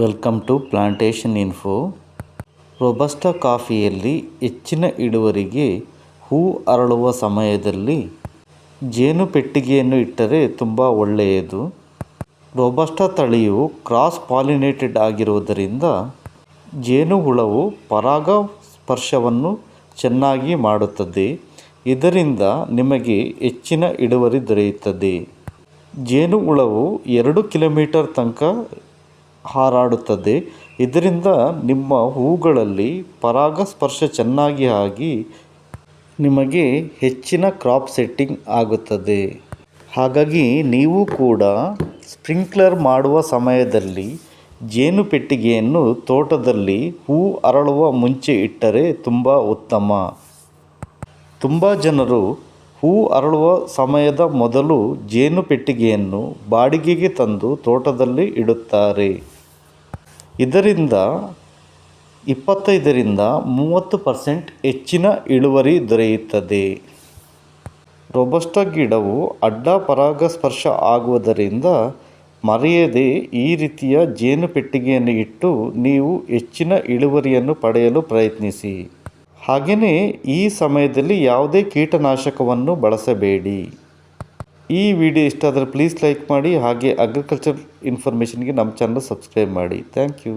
Welcome to plantation info. Robusta ಕಾಫಿಯಲ್ಲಿ ಹೆಚ್ಚಿನ ಇಳುವರಿಗೆ ಹೂ ಅರಳುವ ಸಮಯದಲ್ಲಿ ಜೇನು ಪೆಟ್ಟಿಗೆಯನ್ನು ಇಟ್ಟರೆ ತುಂಬ ಒಳ್ಳೆಯದು. ರೊಬಸ್ಟ ತಳಿಯು ಕ್ರಾಸ್ ಪಾಲಿನೇಟೆಡ್ ಆಗಿರುವುದರಿಂದ ಜೇನುಹುಳವು ಪರಾಗಸ್ಪರ್ಶವನ್ನು ಚೆನ್ನಾಗಿ ಮಾಡುತ್ತದೆ. ಇದರಿಂದ ನಿಮಗೆ ಹೆಚ್ಚಿನ ಇಳುವರಿ ದೊರೆಯುತ್ತದೆ. ಜೇನುಹುಳವು ಎರಡು ಕಿಲೋಮೀಟರ್ ತನಕ ಹಾರಾಡುತ್ತದೆ. ಇದರಿಂದ ನಿಮ್ಮ ಹೂಗಳಲ್ಲಿ ಪರಾಗಸ್ಪರ್ಶ ಚೆನ್ನಾಗಿ ಆಗಿ ನಿಮಗೆ ಹೆಚ್ಚಿನ ಕ್ರಾಪ್ ಸೆಟ್ಟಿಂಗ್ ಆಗುತ್ತದೆ. ಹಾಗಾಗಿ ನೀವು ಕೂಡ ಸ್ಪ್ರಿಂಕ್ಲರ್ ಮಾಡುವ ಸಮಯದಲ್ಲಿ ಜೇನು ಪೆಟ್ಟಿಗೆಯನ್ನು ತೋಟದಲ್ಲಿ ಹೂ ಅರಳುವ ಮುಂಚೆ ಇಟ್ಟರೆ ತುಂಬ ಉತ್ತಮ. ತುಂಬ ಜನರು ಹೂ ಅರಳುವ ಸಮಯದ ಮೊದಲು ಜೇನು ಪೆಟ್ಟಿಗೆಯನ್ನು ಬಾಡಿಗೆಗೆ ತಂದು ತೋಟದಲ್ಲಿ ಇಡುತ್ತಾರೆ. ಇದರಿಂದ ಇಪ್ಪತ್ತೈದರಿಂದ ಮೂವತ್ತು ಪರ್ಸೆಂಟ್ ಹೆಚ್ಚಿನ ಇಳುವರಿ ದೊರೆಯುತ್ತದೆ. ರೋಬಸ್ಟ ಗಿಡವು ಅಡ್ಡ ಪರಾಗಸ್ಪರ್ಶ ಆಗುವುದರಿಂದ ಮರೆಯದೆ ಈ ರೀತಿಯ ಜೇನು ಪೆಟ್ಟಿಗೆಯನ್ನು ಇಟ್ಟು ನೀವು ಹೆಚ್ಚಿನ ಇಳುವರಿಯನ್ನು ಪಡೆಯಲು ಪ್ರಯತ್ನಿಸಿ. ಹಾಗೆಯೇ ಈ ಸಮಯದಲ್ಲಿ ಯಾವುದೇ ಕೀಟನಾಶಕವನ್ನು ಬಳಸಬೇಡಿ. ಈ ವಿಡಿಯೋ ಇಷ್ಟ ಆದರೆ ಪ್ಲೀಸ್ ಲೈಕ್ ಮಾಡಿ ಹಾಗೆ ಅಗ್ರಿಕಲ್ಚರ್ ಇನ್ಫಾರ್ಮೇಷನ್ಗೆ ನಮ್ಮ ಚಾನಲ್ ಸಬ್ಸ್ಕ್ರೈಬ್ ಮಾಡಿ. Thank you